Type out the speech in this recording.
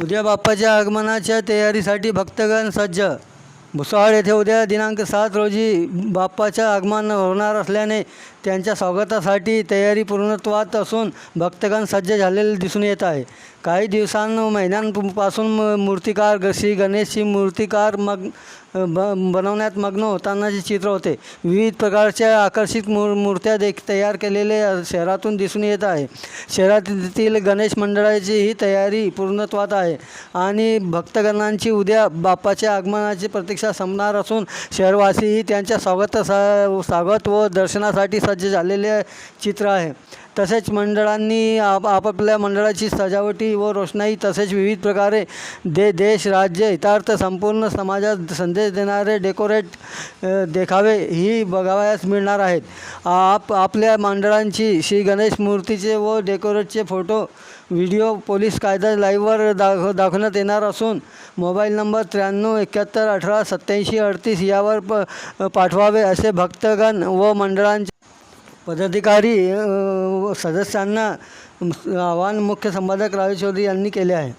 उद्या बाप्पाच्या आगमनाच्या तयारीसाठी भक्तगण सज्ज. भुसावळ येथे उद्या दिनांक सात रोजी बाप्पाच्या आगमन होणार असल्याने त्यांच्या स्वागतासाठी तयारी पूर्णत्वात असून भक्तगण सज्ज झालेले दिसून येत आहे. काही दिवसां महिन्यांपासून म- मूर्तिकार श्री गणेशची मूर्तिकार मग ब बनवण्यात मग्न होतानाचे चित्र होते. विविध प्रकारच्या आकर्षित मूर मूर्त्या देख तयार केलेले शहरातून दिसून येत आहे. शहरातील गणेश मंडळाची ही तयारी पूर्णत्वात आहे आणि भक्तगणांची उद्या बाप्पाच्या आगमनाची प्रतीक्षा संपणार असून शहरवासीही त्यांच्या स्वागत स्वागत व दर्शनासाठी सज्ज झालेले चित्र आहे. तसेच मंडळांनी आप आपापल्या मंडळाची सजावटी व रोषणाई तसेच विविध प्रकारे दे देश राज्य हितार्थ संपूर्ण समाजात संदेश देणारे डेकोरेट देखावे ही बघावयास मिळणार आहेत. आप आपल्या मंडळांची श्री गणेश मूर्तीचे व डेकोरेटचे फोटो व्हिडिओ पोलीस कायदा लाईव्हवर दाख दाखवण्यात येणार असून मोबाईल नंबर त्र्याण्णव एकाहत्तर अठरा सत्याऐंशी अडतीस यावर प पाठवावे असे भक्तगण व मंडळांचे पदाधिकारी व सदस्यांना आवाहन मुख्य संपादक राजेश चौधरी यांनी केले आहे.